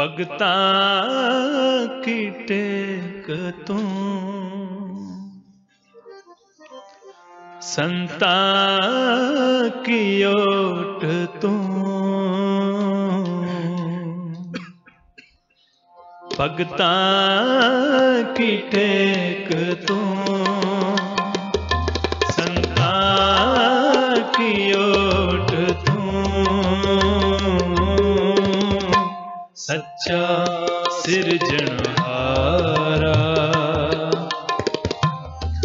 पगता किटे तू संता की ओट तू। पगता की टेक तू ਸਿਰਜਣਹਾਰਾ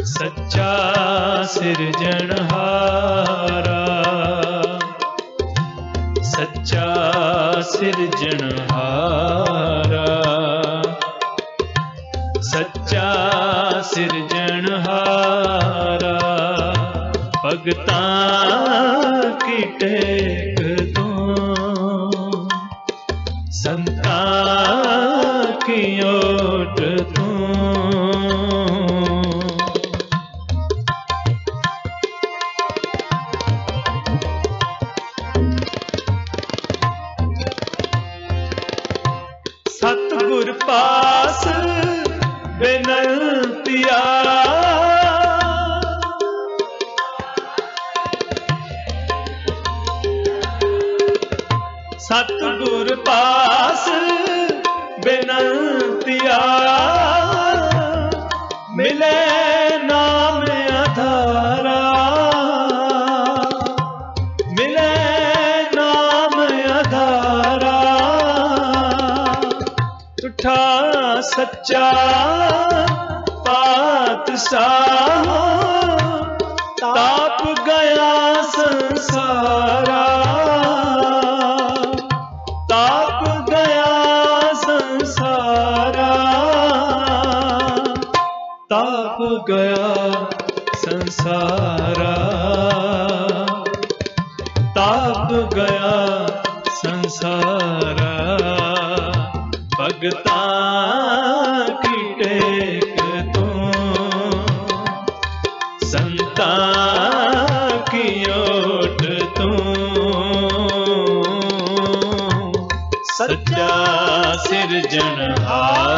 ਸੱਚਾ ਸਿਰਜਣਹਾਰਾ ਸੱਚਾ ਸਿਰਜਣਹਾਰਾ ਸੱਚਾ ਸਿਰਜਣਹਾਰਾ ਭਗਤਾਂ Mm-hmm. सच्चा पात ताप गया संसारा। ताप गया संसारा। ताप गया संसारा। ताप गया संसारा। भगता ਸਿਰਜਣਹਾਰਾ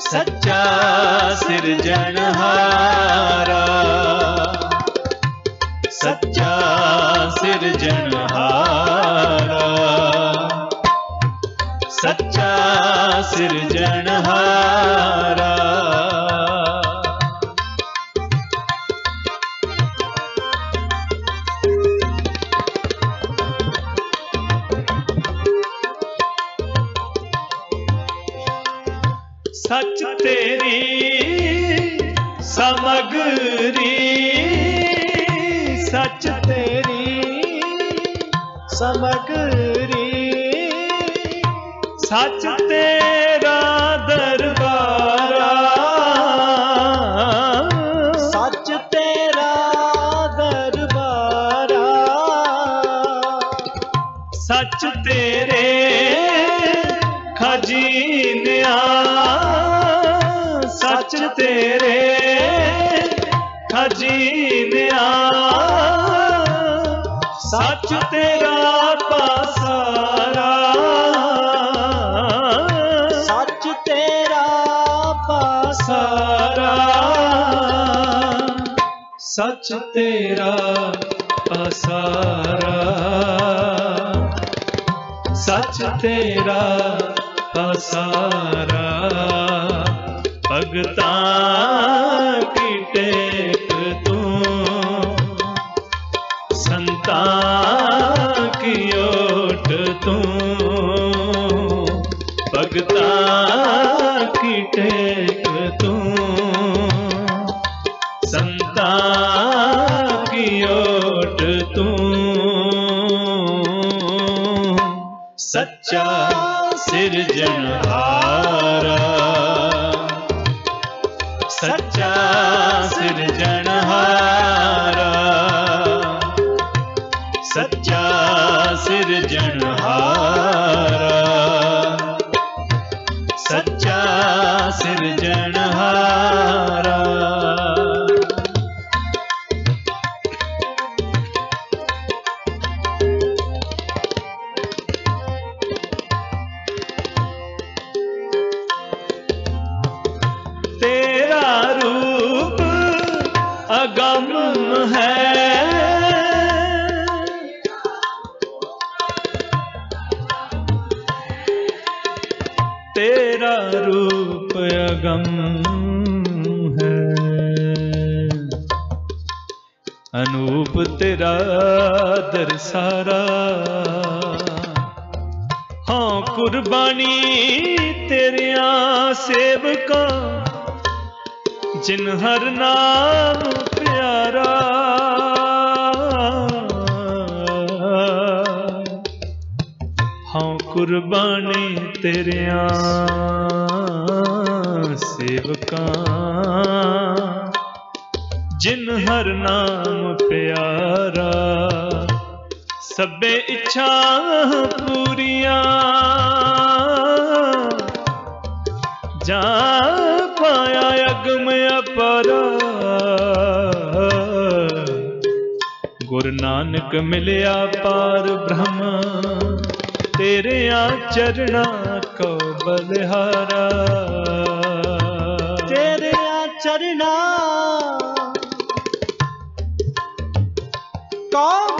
ਸੱਚਾ ਸਿਰਜਣਹਾਰਾ ਸੱਚਾ ਸਿਰਜਣਹਾਰਾ ਸੱਚਾ ਸਿਰਜਣਹਾਰਾ ਸੱਚ ਤੇਰੀ, ਸਮਗਰੀ। ਸੱਚ ਤੇਰੀ, ਸਮਗਰੀ। ਸੱਚ ਤੇਰਾ ਦਰਬਾਰਾ। ਸੱਚ ਤੇਰਾ ਦਰਬਾਰਾ। ਸੱਚ ਤੇਰੇ ਖਜੀਨਿਆ सच तेरे खजीनिया सच तेरा पसारा सच तेरा पसारा सच तेरा पसारा सच तेरा पसारा भुगता की टेक तू। संता भगता संता की ओट तू। सच्चा सच्चा सिरजनहारा सच्चा सिरजनहारा सच्चा सिरजन अनूप तेरा दर सारा। हाँ कुर्बानी तेरिया सेवका जिन हर नाम प्यारा। हाँ कुर्बानी तेरिया सेवका ਜਿਨ ਹਰ ਨਾਮ ਪਿਆਰਾ, ਸਭੇ ਇੱਛਾ ਪੂਰੀਆਂ। ਜਾ ਪਾਇਆ ਅਗਮ ਅਪਰ, ਗੁਰ ਨਾਨਕ ਮਿਲਿਆ ਪਾਰ ਬ੍ਰਹਮ ਤੇਰੇ ਆ ਚਰਣਾ ਕੋ ਬਲਿਹਾਰਾ। ਤੇਰੇ ਆ ਚਰਣਾ बलिहारा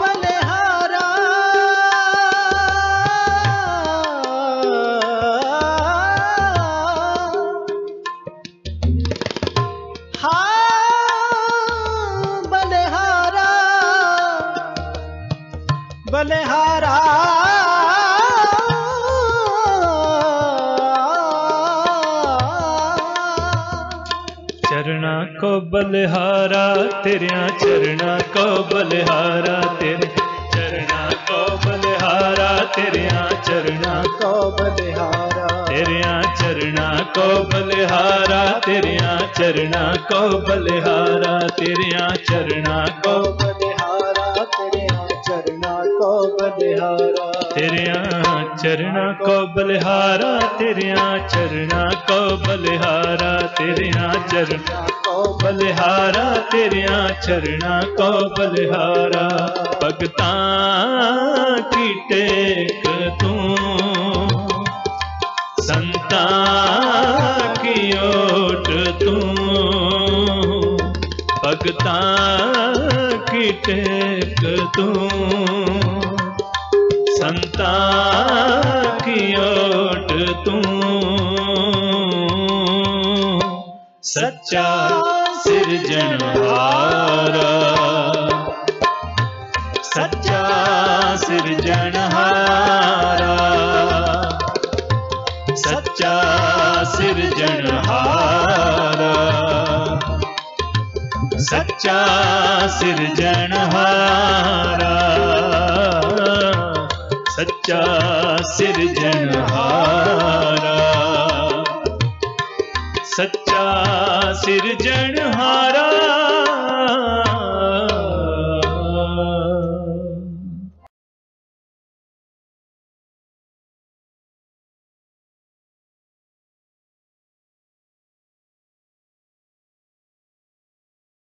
को बलिहारा तेरिया चरना को बलिहारा तेरे चरना को बलिहारा तेरिया चरना को बलिहारा तेरिया चरना को बलिहारा तेरिया चरना को बलिहारा तेरिया चरना को बलिहारा तेरे चरना को बलिहारा तेरिया चरना को बलिहारा तेरिया चरना को बलिहारा तेरिया चरना को बलिहारा तेरिया चरना को बलिहारा भगता की टेक तू, संता की ओट तू। भगता की टेक तू। संता की ओट तू। सच्चा सिरजनहारा सच्चा सिरजनहारा सच्चा सिरजनहारा सच्चा सिरजनहारा सच्चा सिरजनहारा सच्चा सिरजनहारा